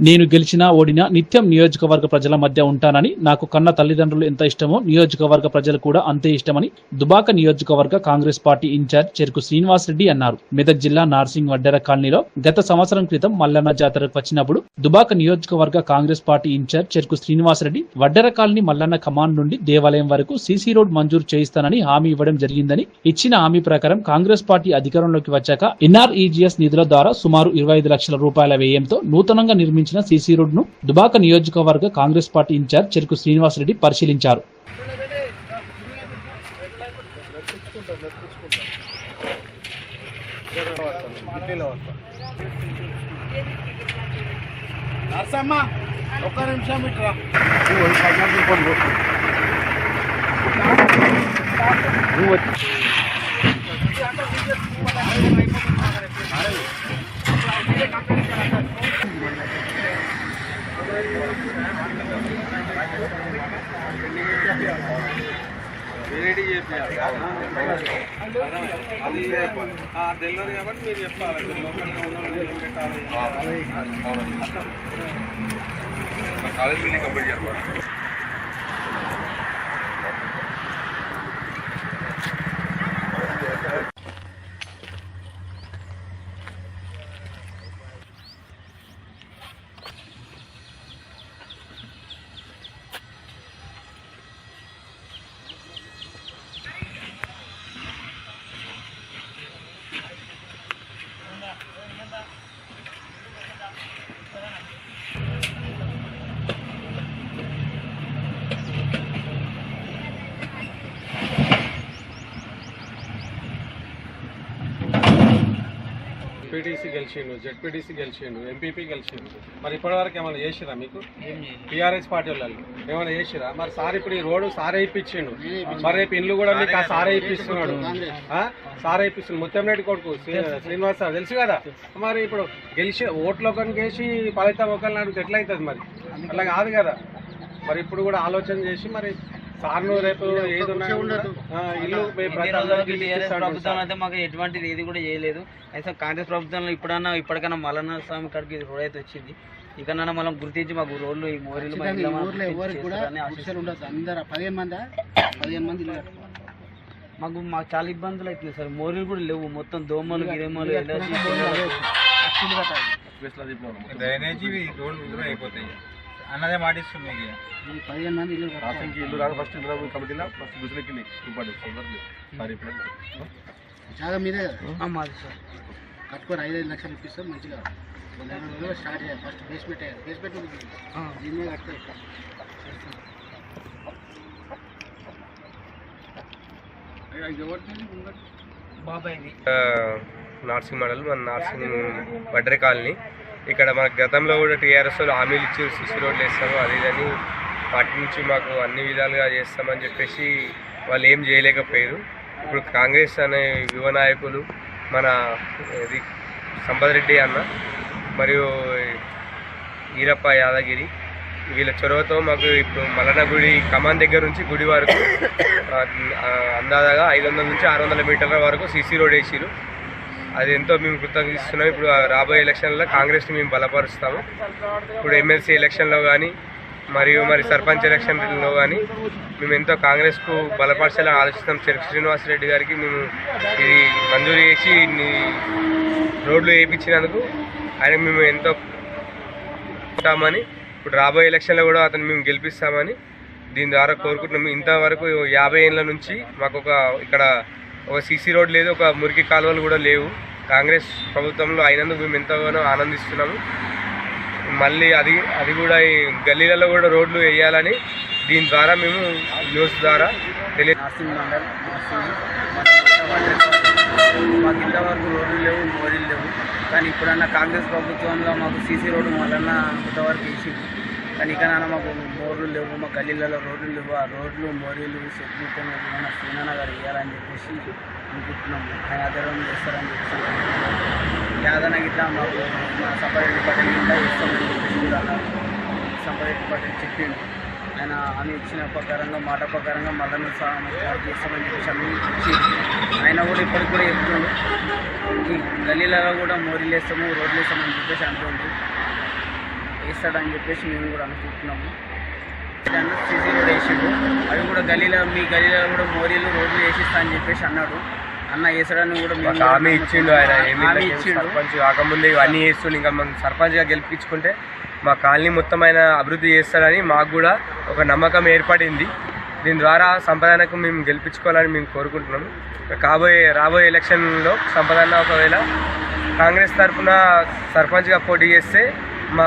నేను గెలిచినా ఓడినా నిత్యం నియోజకవర్గ ప్రజల మధ్య ఉంటానని నాకు కన్న తల్లిదండ్రులు ఎంత ఇష్టమో నియోజకవర్గ ప్రజలు కూడా అంతే ఇష్టమని దుబాక నియోజకవర్గ కాంగ్రెస్ పార్టీ ఇన్ఛార్జ్ చెరుకు శ్రీనివాసరెడ్డి అన్నారు. మెదక్ జిల్లా నార్సింగ్ వడ్డెర కాలనీలో గత సంవత్సరం క్రితం మల్లన్న జాతరకు వచ్చినప్పుడు దుబాక నియోజకవర్గ Congress party incharge Cheruku Srinivasa Reddy Vaddera colony Mallanna command నుండి దేవాలయం వరకు సీసీ రోడ్ మంజూరు చేయిస్తానని హామీ ఇవ్వడం జరిగిందని ఇచ్చిన హామీ ప్రకారం కాంగ్రెస్ పార్టీ అధికారంలోకి వచ్చాక ఎన్ఆర్ఈజీఎస్ నిధుల ద్వారా సుమారు ఇరవై ఐదు లక్షల రూపాయల వ్యయంతో నూతనంగా నిర్మించిన సీసీ రోడ్ను దుబాక నియోజకవర్గ కాంగ్రెస్ పార్టీ ఇన్ఛార్జ్ చెరుకు శ్రీనివాసరెడ్డి పరిశీలించారు. నర్సమ్మ ఒక్క నిమిషం ఇట్రా అది తెలియదు కాబట్టి మీరు చెప్పాలి. కాలేజ్ బిల్డింగ్ కంప్లీట్ చేయాలి. పీటీసీ గెలిచిండు జెడ్పీటీసీ గెలిచిండు ఎంపీపీ గెలిచిండు. మరి ఇప్పటివరకు ఏమైనా చేసిరా మీకు? టీఆర్ఎస్ పార్టీ వాళ్ళు ఏమైనా చేసిరా? మరి సార్ ఇప్పుడు ఈ రోడ్డు సారే ఇప్పించిండు. మరి రేపు ఇల్లు కూడా మీకు ఆ సారే ఇప్పిస్తున్నాడు? సారే ఇప్పిస్తున్నాడు. ముత్యంరెడ్డి కొడుకు శ్రీ- శ్రీనివాస్ సార్ తెలుసు కదా? మరి ఇప్పుడు గెలిచి ఓట్లు ఒకరిని గేసి ఫలితం ఒకరిని అడిగితే ఎట్లయితుంది మరి? అట్లా కాదు కదా. మరి ఇప్పుడు కూడా ఆలోచన చేసి మరి రేపు ఏది ఇల్లు టీఆర్ఎస్ ప్రభుత్వం. అయితే మాకు ఎటువంటిది ఏది కూడా చేయలేదు. అయితే కాంగ్రెస్ ప్రభుత్వంలో ఇప్పుడన్నా ఇప్పటికైనా మల్లన్న స్వామి కాడికి ఇది రోడ్ అయితే వచ్చింది. ఇకనన్నా మనం గుర్తించి మాకు రోడ్లు ఈ మోరీలు మా ఇళ్ళ మనం ఊర్లో ఎవరికి కూడా చేస్తారని గుడిసెలు ఆశిస్తున్నాం. ఉండదు. అందరు పదిహేను మంది? పదిహేను మంది ఇల్లు కట్టుకోవాలి. మాకు మాకు చాలా ఇబ్బందులు అవుతుంది సార్. మోరీలు కూడా లేవు. మొత్తం దోమలు గిరేమలు ఎలర్జీ డ్రైనేజీ రోడ్లు అయిపోతాయి. అన్నదే మాటిస్తుంది మీకు పదిహేను మంది ఇల్లు కట్టాలి ఇల్లు రాక ఫస్ట్ ఇంద్రా కమిటీలో ఫస్ట్ గుజరాకి ఇంపార్టెంట్ సారీ చాలా మీదే మాది సార్. కట్టుకొని ఐదు ఐదు లక్షలు ఇప్పిస్తాం మంచిగా. స్టార్ట్ చేయాలి. ఫస్ట్ బేస్మెంట్ వేయాలి బేస్మెంట్. దీని మీద కట్టుకో బాబాయ్ది. నార్సింగ్ మండలం మన నార్సింగ్ వడ్రే కాలనీ ఇక్కడ మనకు గతంలో కూడా టీఆర్ఎస్ వాళ్ళు హామీలు ఇచ్చి సిసి రోడ్లు వేస్తాము అది ఇదని వాటి నుంచి మాకు అన్ని విధాలుగా చేస్తామని చెప్పేసి వాళ్ళు ఏం చేయలేకపోయారు. ఇప్పుడు కాంగ్రెస్ అనే యువ నాయకులు మన ఇది సంపత్ రెడ్డి అన్న మరియు ఈరప్ప యాదగిరి వీళ్ళ చొరవతో మాకు ఇప్పుడు మలన గుడి కమాన్ దగ్గర నుంచి గుడి వరకు అందాదాగా ఐదు వందల నుంచి ఆరు వందల మీటర్ల వరకు సీసీ రోడ్ వేసిరు అది ఎంతో మేము కృతజ్ఞిస్తున్నాం ఇప్పుడు రాబోయే ఎలక్షన్లో కాంగ్రెస్ని మేము బలపరుస్తాము. ఇప్పుడు ఎమ్మెల్సీ ఎలక్షన్లో కానీ మరియు మరి సర్పంచ్ ఎలక్షన్లో కానీ మేము ఎంతో కాంగ్రెస్కు బలపరచాలని ఆలోచిస్తాం. చెరుకు శ్రీనివాసరెడ్డి గారికి మేము ఇది మంజూరు చేసి రోడ్లు వేయించినందుకు ఆయన మేము ఎంతో ఉంటామని ఇప్పుడు రాబోయే ఎలక్షన్లో కూడా అతను మేము గెలిపిస్తామని దీని ద్వారా కోరుకుంటున్నాము ఇంతవరకు యాభై ఏళ్ళ నుంచి మాకు ఒక ఇక్కడ ఒక సీసీ రోడ్ లేదు ఒక మురికి కాలువలు కూడా లేవు. కాంగ్రెస్ ప్రభుత్వంలో అయినందుకు మేము ఎంతగానో ఆనందిస్తున్నాము. మళ్ళీ అది అది కూడా ఈ గల్లీలలో కూడా రోడ్లు వేయాలని దీని ద్వారా మేము న్యూస్ ద్వారా తెలియ మా మండల్ మాకు ఇంతవరకు రోడ్లు లేవు మోరీలు లేవు. కానీ ఇప్పుడన్నా కాంగ్రెస్ ప్రభుత్వంలో మాకు సీసీ రోడ్డు మొదలన్నా ఇంతవరకు వేసింది కానీ ఇకనైనా మాకు బోర్లు లేవు మా గల్లీలలో రోడ్లు లేవు. ఆ రోడ్లు మోరీలు చెట్లు మన శ్రీనాన్న గారు వేయాలని చెప్పేసి అనుకుంటున్నాము. ఆయన ఆధారం చేస్తారని చెప్పేసి యాదన గిట్లా మాకు మా సపరేట్ పటేల్ గిట్లా ఇస్తామని చెప్పేసి సపరేట్ అన్నారు చెప్పిండు. ఆయన అని ఇచ్చిన ప్రకారంగా మాట ప్రకారంగా మళ్ళీ స్వామి చేస్తామని చెప్పేసి అన్ని ఇచ్చి ఆయన కూడా ఇప్పటికి కూడా చెప్తుండు ఈ గల్లీలలో కూడా మోరీలు వేస్తాము రోడ్లు వేస్తామని చెప్పేసి అంటుంది వేస్తాడని చెప్పేసి మేము కూడా అనుకుంటున్నాము. సీసీ రోడ్ వేసిండు. అవి కూడా గలీలో మీ గలీలో కూడా మోరీలు రోడ్లు వేసిస్తా అని చెప్పేసి అన్నాడు. అన్న వేసాడని కూడా మేము కూడా హామీ ఇచ్చిండు ఆయన ఏమి హామీ ఇచ్చిండు. సర్పంచ్ కాకముందే ఇవన్నీ చేస్తుండు. ఇంకా మనం సర్పంచ్గా గెలిపించుకుంటే మా కాలనీ మొత్తం ఆయన అభివృద్ధి చేస్తాడని మాకు కూడా ఒక నమ్మకం ఏర్పడింది. దీని ద్వారా సంపదానకు మేము గెలిపించుకోవాలని మేము కోరుకుంటున్నాం కాబోయే రాబోయే ఎలక్షన్లో సంపదాన ఒకవేళ కాంగ్రెస్ తరఫున సర్పంచ్గా పోటీ చేస్తే మా